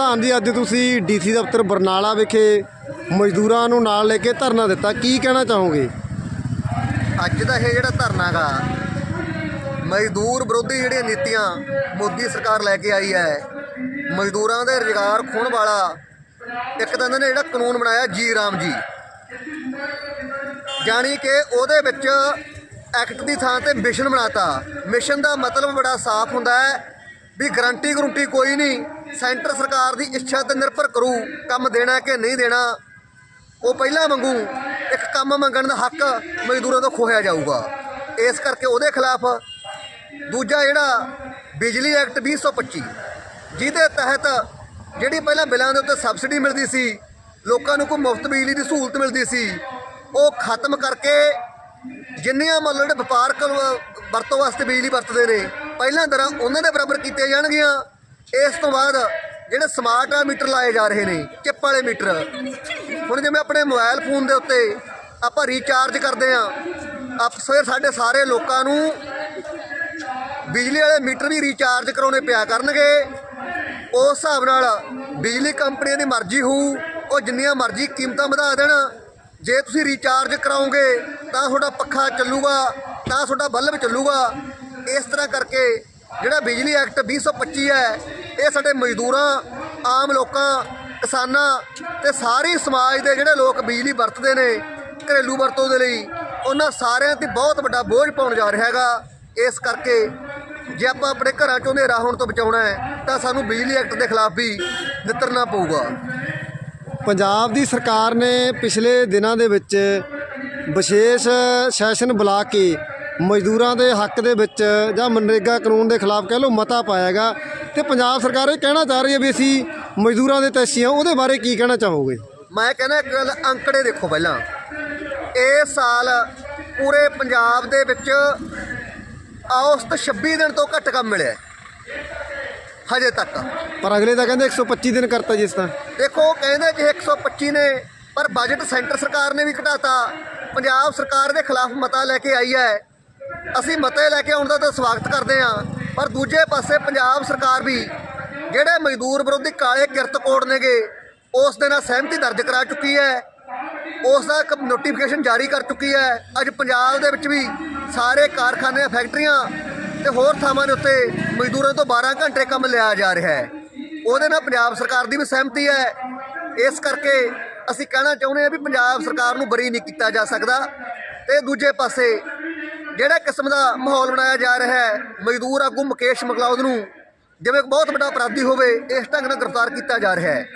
ਪ੍ਰਧਾਨ ਜੀ, ਅੱਜ ਤੁਸੀਂ ਡੀਸੀ ਦਫ਼ਤਰ ਬਰਨਾਲਾ ਵਿਖੇ ਮਜ਼ਦੂਰਾਂ ਨੂੰ ਨਾਲ ਲੈ ਕੇ ਧਰਨਾ ਦਿੱਤਾ। ਕੀ ਕਹਿਣਾ ਚਾਹੋਗੇ? ਅੱਜ ਦਾ ਇਹ ਜਿਹੜਾ ਧਰਨਾ ਗਾ, ਮਜ਼ਦੂਰ ਵਿਰੋਧੀ ਜਿਹੜੀਆਂ ਨੀਤੀਆਂ ਮੋਦੀ ਸਰਕਾਰ ਲੈ ਕੇ ਆਈ ਹੈ, ਮਜ਼ਦੂਰਾਂ ਦੇ ਰੁਜ਼ਗਾਰ ਖੋਣ ਵਾਲਾ ਇੱਕ ਤਾਂ ਇਹਨਾਂ ਨੇ ਜਿਹੜਾ ਕਾਨੂੰਨ ਬਣਾਇਆ ਜੀ ਰਾਮ ਜੀ। ਜਾਣੀ ਕਿ ਉਹਦੇ ਵਿੱਚ ਐਕਟ ਦੀ ਥਾਂ ਤੇ ਮਿਸ਼ਨ ਬਣਾਤਾ। ਮਿਸ਼ਨ ਦਾ ਮਤਲਬ ਬੜਾ ਸਾਫ਼ ਹੁੰਦਾ ਹੈ ਵੀ ਗਰੰਟੀ ਗਰੰਟੀ ਕੋਈ ਨਹੀਂ ਸੈਂਟਰ ਸਰਕਾਰ ਦੀ ਇੱਛਾ ਤੇ ਨਿਰਭਰ ਕਰੂ ਕੰਮ ਦੇਣਾ ਕਿ ਨਹੀਂ ਦੇਣਾ, ਉਹ ਪਹਿਲਾਂ ਵਾਂਗੂ ਇੱਕ ਕੰਮ ਮੰਗਣ ਦਾ ਹੱਕ ਮਜ਼ਦੂਰਾਂ ਤੋਂ ਖੋਹਿਆ ਜਾਊਗਾ। ਇਸ ਕਰਕੇ ਉਹਦੇ ਖਿਲਾਫ ਦੂਜਾ ਜਿਹੜਾ ਬਿਜਲੀ ਐਕਟ 2025 ਜਿਹਦੇ ਤਹਿਤ ਜਿਹੜੀ ਪਹਿਲਾਂ ਬਿੱਲਾਂ ਦੇ ਉੱਤੇ ਸਬਸਿਡੀ ਮਿਲਦੀ ਸੀ, ਲੋਕਾਂ ਨੂੰ ਕੋਈ ਮੁਫਤ ਬਿਜਲੀ ਦੀ ਸਹੂਲਤ ਮਿਲਦੀ ਸੀ, ਉਹ ਖਤਮ ਕਰਕੇ ਜਿੰਨੀਆਂ ਮਤਲਬ ਜਿਹੜੇ ਵਪਾਰਕ ਵ- ਵਰਤੋਂ ਵਾਸਤੇ ਬਿਜਲੀ ਵਰਤਦੇ ਨੇ, ਪਹਿਲਾਂ ਦਰਾਂ ਉਹਨਾਂ ਦੇ ਬਰਾਬਰ ਕੀਤੀਆਂ ਜਾਣਗੀਆਂ। ਇਸ ਤੋਂ ਬਾਅਦ ਜਿਹੜੇ ਸਮਾਰਟ ਮੀਟਰ ਲਾਏ ਜਾ ਰਹੇ ਨੇ, ਚਿੱਪ ਵਾਲੇ ਮੀਟਰ, ਹੁਣ ਜਿਵੇਂ ਆਪਣੇ ਮੋਬਾਈਲ ਫੋਨ ਦੇ ਉੱਤੇ ਆਪਾਂ ਰੀਚਾਰਜ ਕਰਦੇ ਆ ਫਿਰ ਸਾਡੇ ਸਾਰੇ ਲੋਕਾਂ ਨੂੰ ਬਿਜਲੀ ਵਾਲੇ ਮੀਟਰ ਵੀ ਰੀਚਾਰਜ ਕਰਾਉਣੇ ਪਿਆ ਕਰਨਗੇ। ਉਸ ਹਿਸਾਬ ਨਾਲ ਬਿਜਲੀ ਕੰਪਨੀਆਂ ਦੀ ਮਰਜ਼ੀ ਹੋਊ, ਉਹ ਜਿੰਨੀਆਂ ਮਰਜ਼ੀ ਕੀਮਤਾਂ ਵਧਾ ਦੇਣ। ਜੇ ਤੁਸੀਂ ਰੀਚਾਰਜ ਕਰਾਓਗੇ, ਤਾਂ ਤੁਹਾਡਾ ਪੱਖਾ ਚੱਲੂਗਾ, ਤਾਂ ਤੁਹਾਡਾ ਬਲਬ ਚੱਲੂਗਾ। ਇਸ ਤਰ੍ਹਾਂ ਕਰਕੇ ਜਿਹੜਾ ਬਿਜਲੀ ਐਕਟ 2025 ਹੈ ਇਹ ਸਾਡੇ ਮਜ਼ਦੂਰਾਂ, ਆਮ ਲੋਕਾਂ, ਕਿਸਾਨਾਂ ਤੇ ਸਾਰੇ ਸਮਾਜ ਦੇ ਜਿਹੜੇ ਲੋਕ ਬਿਜਲੀ ਵਰਤਦੇ ਨੇ, ਘਰੇਲੂ ਵਰਤੋਂ ਦੇ ਲਈ, ਉਹਨਾਂ ਸਾਰਿਆਂ ਤੇ ਬਹੁਤ ਵੱਡਾ ਬੋਝ ਪਾਉਣ ਜਾ ਰਿਹਾ ਹੈਗਾ। ਇਸ ਕਰਕੇ ਜੇ ਆਪਾਂ ਆਪਣੇ ਘਰਾਂ ਚੋਂ ਹਨੇਰਾ ਹੋਣ ਤੋਂ ਬਚਾਉਣਾ ਹੈ, ਤਾਂ ਸਾਨੂੰ ਬਿਜਲੀ ਐਕਟ ਦੇ ਖਿਲਾਫ ਵੀ ਨਿੱਤਰਨਾ ਪਊਗਾ। ਪੰਜਾਬ ਦੀ ਸਰਕਾਰ ਨੇ ਪਿਛਲੇ ਦਿਨਾਂ ਦੇ ਵਿੱਚ ਵਿਸ਼ੇਸ਼ ਸੈਸ਼ਨ ਬੁਲਾ ਕੇ ਮਜ਼ਦੂਰਾਂ ਦੇ ਹੱਕ ਦੇ ਵਿੱਚ ਜਾਂ ਮਨਰੇਗਾ ਕਾਨੂੰਨ ਦੇ ਖਿਲਾਫ ਕਹਿ ਲਓ ਮਤਾ ਪਾਇਆਗਾ ਤੇ ਪੰਜਾਬ ਸਰਕਾਰ ਇਹ ਕਹਿਣਾ ਚਾਹ ਰਹੀ ਹੈ ਵੀ ਅਸੀਂ ਮਜ਼ਦੂਰਾਂ ਦੇ ਤੈਸੀ ਹਾਂ ਉਹਦੇ ਬਾਰੇ ਕੀ ਕਹਿਣਾ ਚਾਹੋਗੇ? ਮੈਂ ਕਹਿੰਦਾ ਇੱਕ ਗੱਲ ਅੰਕੜੇ ਦੇਖੋ ਪਹਿਲਾਂ। ਇਸ ਸਾਲ ਪੂਰੇ ਪੰਜਾਬ ਦੇ ਵਿੱਚ ਔਸਤ 26 ਦਿਨ ਤੋਂ ਘੱਟ ਕੰਮ ਮਿਲਿਆ। ਹਜੇ ਤੱਕ। ਪਰ ਅਗਲੇ ਤਾਂ ਕਹਿੰਦੇ 125 ਦਿਨ ਕਰਤਾ ਜਿਸ ਤਾਂ ਦੇਖੋ ਕਹਿੰਦੇ ਜੇ 125 ਨੇ ਪਰ ਬਜਟ ਸੈਂਟਰ ਸਰਕਾਰ ਨੇ ਵੀ ਘਟਾਤਾ। ਪੰਜਾਬ ਸਰਕਾਰ ਦੇ ਖਿਲਾਫ ਮਤਾ ਲੈ ਕੇ ਆਈ ਹੈ। ਅਸੀਂ ਮਤੇ ਲੈ ਕੇ ਆਉਣ ਦਾ ਤਾਂ ਸਵਾਗਤ ਕਰਦੇ ਹਾਂ, ਪਰ ਦੂਜੇ ਪਾਸੇ ਪੰਜਾਬ ਸਰਕਾਰ ਵੀ ਜਿਹੜੇ ਮਜ਼ਦੂਰ ਵਿਰੋਧੀ ਕਾਲੇ ਕਿਰਤ ਕੋਡ ਨੇਗੇ, ਉਸ ਦੇ ਨਾਲ ਸਹਿਮਤੀ ਦਰਜ ਕਰਾ ਚੁੱਕੀ ਹੈ। ਉਸ ਦਾ ਇੱਕ ਨੋਟੀਫਿਕੇਸ਼ਨ ਜਾਰੀ ਕਰ ਚੁੱਕੀ ਹੈ। ਅੱਜ ਪੰਜਾਬ ਦੇ ਵਿੱਚ ਵੀ ਸਾਰੇ ਕਾਰਖਾਨੇ, ਫੈਕਟਰੀਆਂ ਤੇ ਹੋਰ ਥਾਵਾਂ ਦੇ ਉੱਤੇ ਮਜ਼ਦੂਰਾਂ ਤੋਂ 12 ਘੰਟੇ ਕੰਮ ਲਿਆ ਜਾ ਰਿਹਾ ਹੈ। ਉਹਦੇ ਨਾਲ ਪੰਜਾਬ ਸਰਕਾਰ ਦੀ ਵੀ ਸਹਿਮਤੀ ਹੈ। ਇਸ ਕਰਕੇ ਅਸੀਂ ਕਹਿਣਾ ਚਾਹੁੰਦੇ ਹਾਂ ਵੀ ਪੰਜਾਬ ਸਰਕਾਰ ਨੂੰ ਬਰੀ ਨਹੀਂ ਕੀਤਾ ਜਾ ਸਕਦਾ। ਤੇ ਦੂਜੇ ਪਾਸੇ ਜਿਹੜਾ ਕਿਸਮ ਦਾ ਮਾਹੌਲ ਬਣਾਇਆ ਜਾ ਰਿਹਾ ਹੈ, ਮਜ਼ਦੂਰ ਆਗੂ ਮੁਕੇਸ਼ ਮਕਲੌਦ ਨੂੰ, ਜਿਵੇਂ ਬਹੁਤ ਵੱਡਾ ਅਪਰਾਧੀ ਹੋਵੇ, ਇਸ ਢੰਗ ਨਾਲ ਗ੍ਰਿਫਤਾਰ ਕੀਤਾ ਜਾ ਰਿਹਾ ਹੈ।